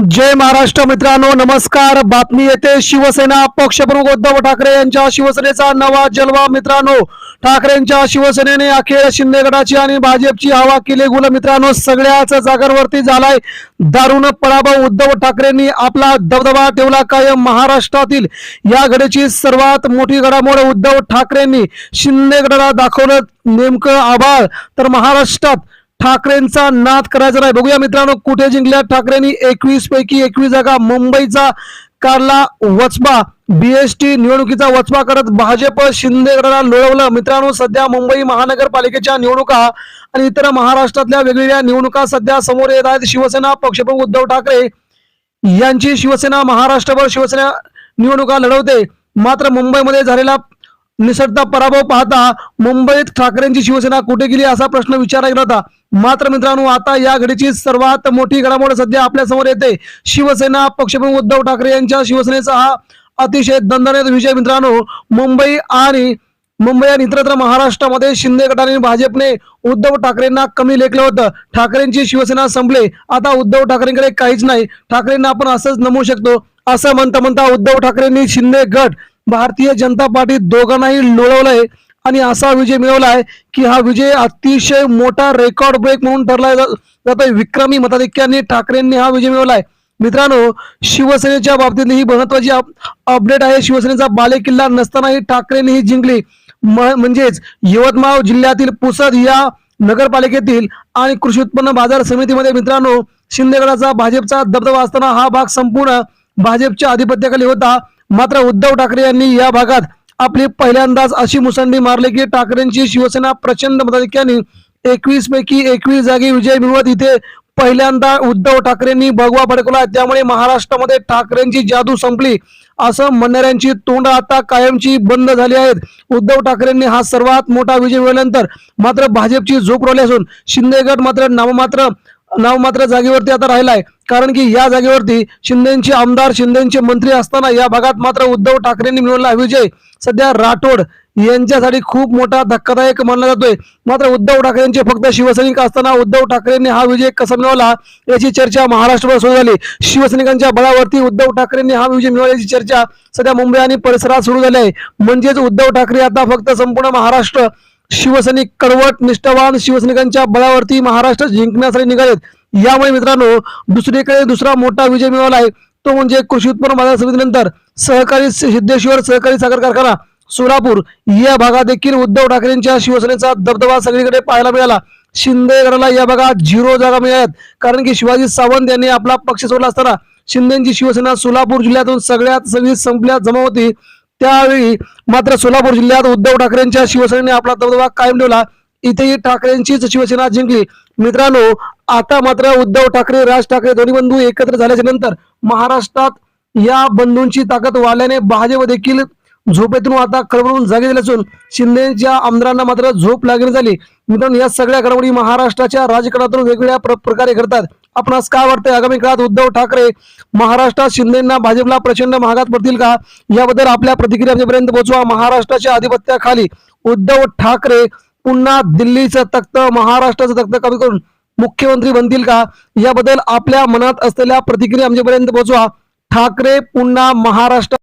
जय महाराष्ट्र मित्रांनो नमस्कार. बातमी येते शिवसेना पक्षप्रमुख उद्धव ठाकरे यांच्या शिवसेनेचा नवा जलवा मित्रांनो. ठाकरेंच्या शिवसेनेने अखेर शिंदे गटाची आणि भाजपची हवा केली गुल मित्रांनो. सगळ्याच जागांवरती झालाय दारुण पराभव. उद्धव ठाकरेंनी आपला दबदबा ठेवला कायम. महाराष्ट्रातील या घडीची सर्वात मोठी घडामोड उद्धव ठाकरेंनी शिंदे गटाला दाखवलं. नेमकं आभाळ. तर महाराष्ट्रात ठाकरेंचा नाद करायचा नाही. बघूया मित्रांनो कुठे जिंकल्या ठाकरेंनी एकवीस पैकी एकवीस जागा. मुंबईचा कारला वचपा बीएसटी निवडणुकीचा वचपा करत भाजप शिंदे गटाला लोळवलं. मित्रांनो सध्या मुंबई महानगरपालिकेच्या निवडणुका आणि इतर महाराष्ट्रातल्या वेगवेगळ्या निवडणुका सध्या समोर येत आहेत. शिवसेना पक्षप्रमुख उद्धव ठाकरे यांची शिवसेना महाराष्ट्रभर शिवसेना निवडणुका लढवते. मात्र मुंबईमध्ये झालेला निसटता पराभव पाहता मुंबईत ठाकरेंची शिवसेना कुठे गेली असा प्रश्न विचारला गेला होता. मात्र मित्रांनो आता या घडीची सर्वात मोठी घडामोड सध्या आपल्यासमोर येते. शिवसेना पक्षप्रमुख उद्धव ठाकरे यांच्या शिवसेनेचा हा अतिशय दणदणीत विजय. मित्रांनो मुंबई आणि मुंबई आणि इतरत्र महाराष्ट्रामध्ये शिंदे गटाने आणि भाजपने उद्धव ठाकरेंना कमी लेखलं होतं. ठाकरेंची शिवसेना संपले. आता उद्धव ठाकरेंकडे काहीच नाही. ठाकरेंना आपण असंच नमू शकतो. असं म्हणता म्हणता उद्धव ठाकरेंनी शिंदे गट भारतीय जनता पार्टी दोघांनाही लोळवलंय. आणि असा विजय मिळवलाय की हा विजय अतिशय मोठा रेकॉर्ड ब्रेक म्हणून ठरला जातोय. विक्रमी मताधिक्यांनी ठाकरेंनी हा विजय मिळवलाय. मित्रांनो शिवसेनेच्या बाबतीतली ही महत्वाची अपडेट आहे. शिवसेनेचा बालेकिल्ला नसतानाही ठाकरेंनी ही जिंकली. म- म्हणजेच यवतमाळ जिल्ह्यातील पुसद या नगरपालिकेतील आणि कृषी उत्पन्न बाजार समितीमध्ये मित्रांनो शिंदेगडाचा भाजपचा दबदबा असताना हा भाग संपूर्ण भाजपच्या अधिपत्याखाली होता. मात्र उद्धव ठाकरे यांनी या भागात आपली पहिल्यांदाच अशी मुसंडी मारली की ठाकरेंची शिवसेना प्रचंड मताधिक्याने एकवीस पैकी एकवीस जागी विजय मिळवत इथे पहिल्यांदा उद्धव ठाकरेंनी भगवा भडकवला त्यामुळे महाराष्ट्रामध्ये ठाकरेंची जादू संपली. असं म्हणणाऱ्यांची तोंड आता कायमची बंद झाली आहेत. उद्धव ठाकरेंनी हा सर्वात मोठा विजय मिळवल्यानंतर मात्र भाजपची झोप रोवली असून शिंदे गट मात्र नाममात्र नाममात्र जागेवरती आता राहिलाय. कारण की या जागेवरती शिंदेचे आमदार शिंदेचे मंत्री असताना या भागात मात्र उद्धव ठाकरेंनी मिळवला हा विजय. सध्या राठोड यांच्यासाठी खूप मोठा धक्कादायक मानला जातोय. मात्र उद्धव ठाकरेंचे फक्त शिवसैनिक असताना उद्धव ठाकरेंनी हा विजय कसा मिळवला याची चर्चा महाराष्ट्रभर सुरू झाली. शिवसैनिकांच्या बळावरती उद्धव ठाकरेंनी हा विजय मिळवल्याची चर्चा सध्या मुंबई आणि परिसरात सुरू झाली आहे. म्हणजेच उद्धव ठाकरे आता फक्त संपूर्ण महाराष्ट्र शिवसैनिक कडवट निष्ठावान शिवसैनिकांच्या बळावरती महाराष्ट्र जिंकण्यासाठी निघालेत. यामुळे मित्रांनो दुसरीकडे दुसरा मोठा विजय मिळवला आहे. तो म्हणजे कृषी उत्पन्न बाजार समितीनंतर सहकारी सिद्धेश्वर सहकारी साखर कारखाना सोलापूर. या भागात देखील उद्धव ठाकरेंच्या शिवसेनेचा दबदबा सगळीकडे पाहायला मिळाला. शिंदेगडाला या भागात झिरो जागा मिळाल्यात. कारण की शिवाजी सावंत यांनी आपला पक्ष सोडला असताना शिंदेची शिवसेना सोलापूर जिल्ह्यातून सगळ्यात सगळी संपल्यात जमा होती त्यावेळी मात्र सोलापूर जिल्ह्यात उद्धव ठाकरेंच्या शिवसेनेने आपला दबदबा कायम ठेवला. इथेही ठाकरेंचीच शिवसेना जिंकली. मित्रांनो आता मात्र उद्धव ठाकरे राज ठाकरे दोन्ही बंधू एकत्र झाल्याच्यानंतर महाराष्ट्रात या बंधूंची ताकद वाढल्याने भाजप देखील झोपेतून आता खळबळून जागे झाले असून शिंदेच्या आमदारांना मात्र झोप लागली झाली. मित्रांनो या सगळ्या घडामोडी महाराष्ट्राच्या राजकारणातून वेगवेगळ्या प्रकारे घडतात. आपणास काय वाटतंय? आगामी काळात उद्धव ठाकरे महाराष्ट्रात शिंदेना भाजपला प्रचंड महागात पडतील का? याबद्दल आपल्या प्रतिक्रिया आमच्यापर्यंत पोहोचवा. महाराष्ट्राच्या आधिपत्याखाली उद्धव ठाकरे पुन्हा दिल्लीचं तख्त महाराष्ट्राचं तख्त कमी करून मुख्यमंत्री बनतील का? याबद्दल आपल्या मनात असलेल्या प्रतिक्रिया आमच्यापर्यंत पोहोचवा. ठाकरे पुन्हा महाराष्ट्र